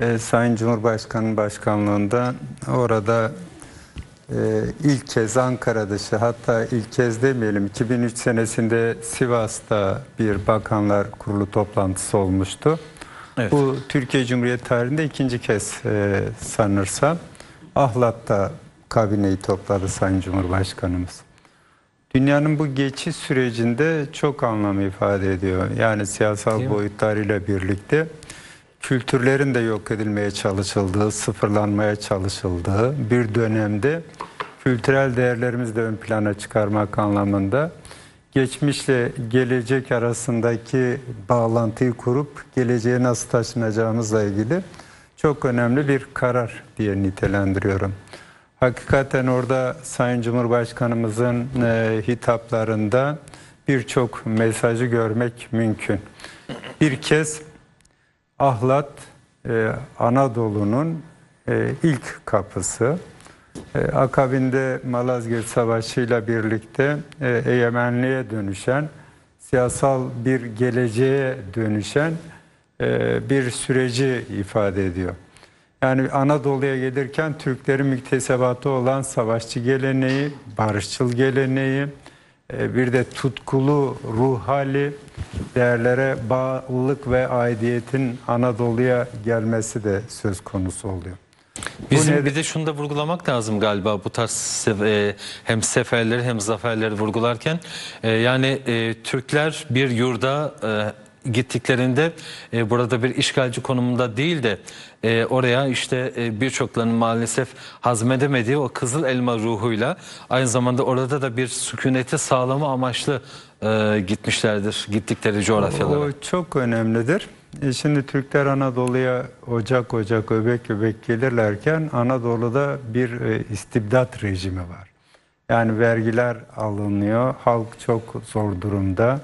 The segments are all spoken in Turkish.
e, Sayın Cumhurbaşkanı başkanlığında orada e, ilk kez Ankara dışı hatta ilk kez demeyelim 2003 senesinde Sivas'ta bir bakanlar kurulu toplantısı olmuştu. Evet. Bu Türkiye Cumhuriyeti tarihinde ikinci kez e, sanırsam Ahlat'ta kabineyi topladı Sayın Cumhurbaşkanımız. Dünyanın bu geçiş sürecinde çok anlam ifade ediyor. Yani siyasal Değil mi? boyutlarıyla birlikte kültürlerin de yok edilmeye çalışıldığı, sıfırlanmaya çalışıldığı bir dönemde kültürel değerlerimizi de ön plana çıkarmak anlamında geçmişle gelecek arasındaki bağlantıyı kurup geleceğe nasıl taşınacağımızla ilgili çok önemli bir karar diye nitelendiriyorum. Hakikaten orada Sayın Cumhurbaşkanımızın e, hitaplarında birçok mesajı görmek mümkün. Bir kez Ahlat e, Anadolu'nun e, ilk kapısı. E, akabinde Malazgirt Savaşı ile birlikte e, egemenliğe dönüşen, siyasal bir geleceğe dönüşen e, bir süreci ifade ediyor. Yani Anadolu'ya gelirken Türklerin müktesebatı olan savaşçı geleneği, barışçıl geleneği, bir de tutkulu ruh hali, değerlere bağlılık ve aidiyetin Anadolu'ya gelmesi de söz konusu oluyor. Bizim nedir? bir de şunu da vurgulamak lazım galiba bu tarz e, hem seferleri hem zaferleri vurgularken E, yani e, Türkler bir yurda e, gittiklerinde e, burada bir işgalci konumunda değil de e, oraya işte e, birçoklarının maalesef hazmedemediği o kızıl elma ruhuyla aynı zamanda orada da bir sükuneti sağlama amaçlı e, gitmişlerdir gittikleri coğrafyalara. O çok önemlidir. E şimdi Türkler Anadolu'ya ocak ocak öbek öbek gelirlerken Anadolu'da bir e, istibdat rejimi var. Yani vergiler alınıyor, halk çok zor durumda,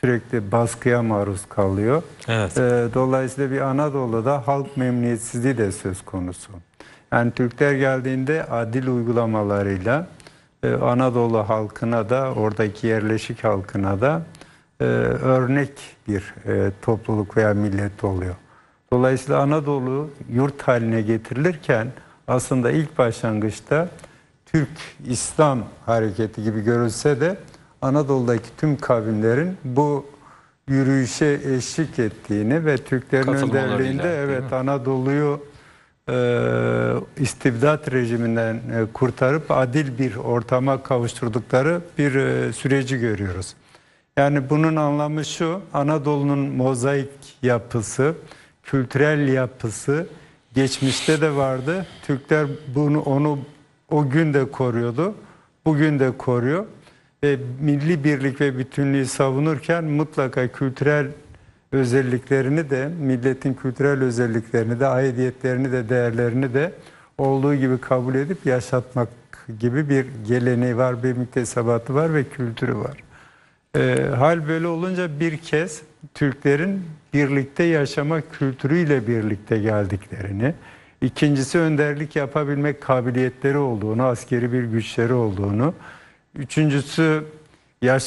sürekli baskıya maruz kalıyor. Evet. E, dolayısıyla bir Anadolu'da halk memnuniyetsizliği de söz konusu. Yani Türkler geldiğinde adil uygulamalarıyla e, Anadolu halkına da oradaki yerleşik halkına da e, örnek bir e, topluluk veya millet oluyor. Dolayısıyla Anadolu yurt haline getirilirken aslında ilk başlangıçta Türk İslam hareketi gibi görülse de Anadolu'daki tüm kavimlerin bu yürüyüşe eşlik ettiğini ve Türklerin önderliğinde evet Anadolu'yu e, istibdat rejiminden e, kurtarıp adil bir ortama kavuşturdukları bir e, süreci görüyoruz. Yani bunun anlamı şu, Anadolu'nun mozaik yapısı, kültürel yapısı geçmişte de vardı. Türkler bunu onu o gün de koruyordu, bugün de koruyor. Ve milli birlik ve bütünlüğü savunurken mutlaka kültürel özelliklerini de, milletin kültürel özelliklerini de, aidiyetlerini de, değerlerini de olduğu gibi kabul edip yaşatmak gibi bir geleneği var, bir müktesebatı var ve kültürü var. Ee, hal böyle olunca bir kez Türklerin birlikte yaşama kültürüyle birlikte geldiklerini, ikincisi önderlik yapabilmek kabiliyetleri olduğunu, askeri bir güçleri olduğunu, üçüncüsü yaş